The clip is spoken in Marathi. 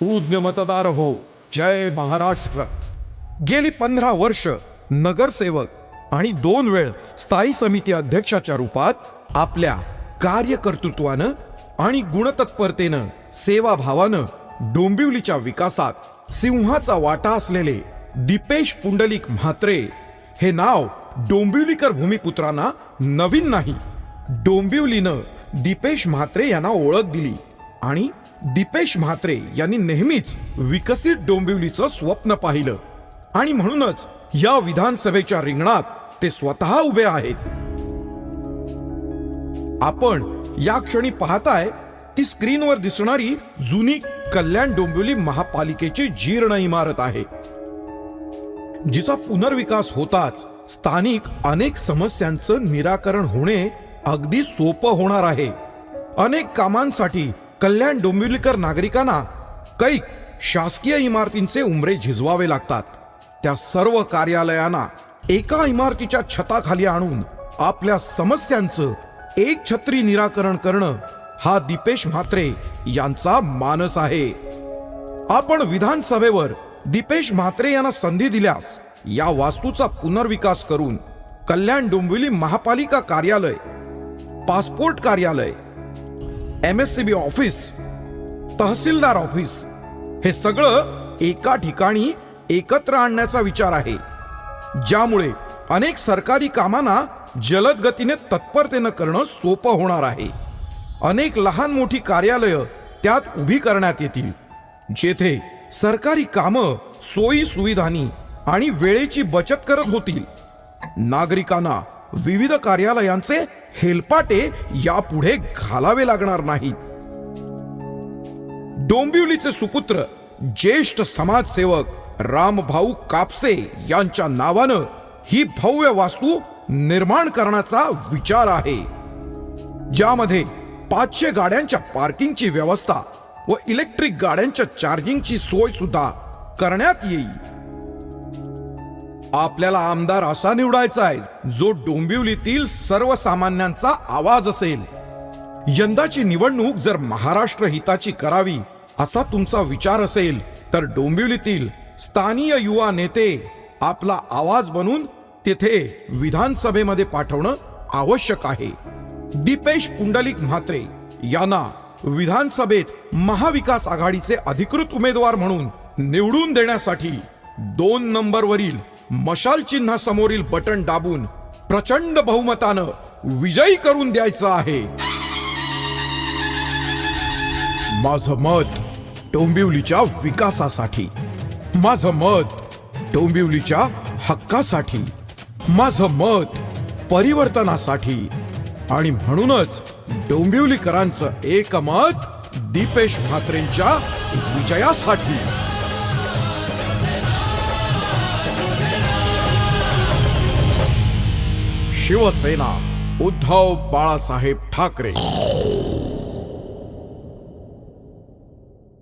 सुज्ञ मतदार हो जय महाराष्ट्र. गेली पंधरा वर्ष नगरसेवक आणि दोन वेळ स्थायी समिती अध्यक्षाच्या रूपात आपल्या कार्यकर्तृत्वानं आणि गुणतत्परतेनं सेवाभावानं डोंबिवलीच्या विकासात सिंहाचा वाटा असलेले दीपेश पुंडलिक म्हात्रे हे नाव डोंबिवलीकर भूमिपुत्रांना नवीन नाही. डोंबिवलीनं दीपेश म्हात्रे यांना ओळख दिली आणि दीपेश म्हात्रे यांनी नेहमीच विकसित डोंबिवलीचं स्वप्न पाहिलं. आणि म्हणूनच या विधानसभेच्या रिंगणात ते स्वतः उभे आहेत. आपण या क्षणी पाहताय ती स्क्रीनवर दिसणारी जुनी कल्याण डोंबिवली महापालिकेची जीर्ण इमारत आहे. जिचा पुनर्विकास होताच स्थानिक अनेक समस्यांचं निराकरण होणे अगदी सोपं होणार आहे. अनेक कामांसाठी कल्याण डोंबिवलीकर नागरिकांना कैक शासकीय इमारतींचे उंबरे झिजवावे लागतात. त्या सर्व कार्यालयांना एका इमारतीच्या छताखाली आणून आपल्या समस्यांचं एक छत्री निराकरण करणं हा दीपेश म्हात्रे यांचा मानस आहे. आपण विधानसभेवर दीपेश म्हात्रे यांना संधी दिल्यास या वास्तूचा पुनर्विकास करून कल्याण डोंबिवली महापालिका कार्यालय पासपोर्ट कार्यालय M S C B office तहसीलदार ऑफिस हे सगळं एका ठिकाणी एकत्र आणण्याचा विचार आहे. ज्यामुळे अनेक सरकारी कामांना जलद गतीने तत्परतेनं करणं सोपं होणार आहे. अनेक लहान मोठी कार्यालय त्यात उभी करण्यात येतील जेथे सरकारी कामं सोयी सुविधांनी आणि वेळेची बचत करत होतील. नागरिकांना विविध कार्यालयांचे हेलपाटे यापुढे घालावे लागणार नाहीत डोंबिवलीचे सुपुत्र ज्येष्ठ समाजसेवक रामभाऊ कापसे यांच्या नावानं ही भव्य वास्तू निर्माण करण्याचा विचार आहे. ज्यामध्ये पाचशे गाड्यांच्या पार्किंगची व्यवस्था व इलेक्ट्रिक गाड्यांच्या चार्जिंगची सोय सुद्धा करण्यात येईल. आपल्याला आमदार असा निवडायचा आहे जो डोंबिवलीतील सर्वसामान्यांचा आवाज असेल. यंदाची निवडणूक जर महाराष्ट्र हिताची करावी असा तुमचा विचार असेल तर डोंबिवलीतील स्थानीय युवा नेते आपला आवाज बनून तेथे विधानसभेमध्ये पाठवणं आवश्यक आहे. दीपेश पुंडलिक म्हात्रे यांना विधानसभेत महाविकास आघाडीचे अधिकृत उमेदवार म्हणून निवडून देण्यासाठी दोन नंबरवरील मशाल चिन्हासमोरील बटन दाबून प्रचंड बहुमतानं विजयी करून द्यायचं आहे. माझं मत डोंबिवलीच्या विकासासाठी. माझं मत डोंबिवलीच्या हक्कासाठी. माझं मत परिवर्तनासाठी. आणि म्हणूनच डोंबिवलीकरांचं एकमत दीपेश म्हात्रेंच्या विजयासाठी. शिवसेना उद्धव बाळासाहेब ठाकरे.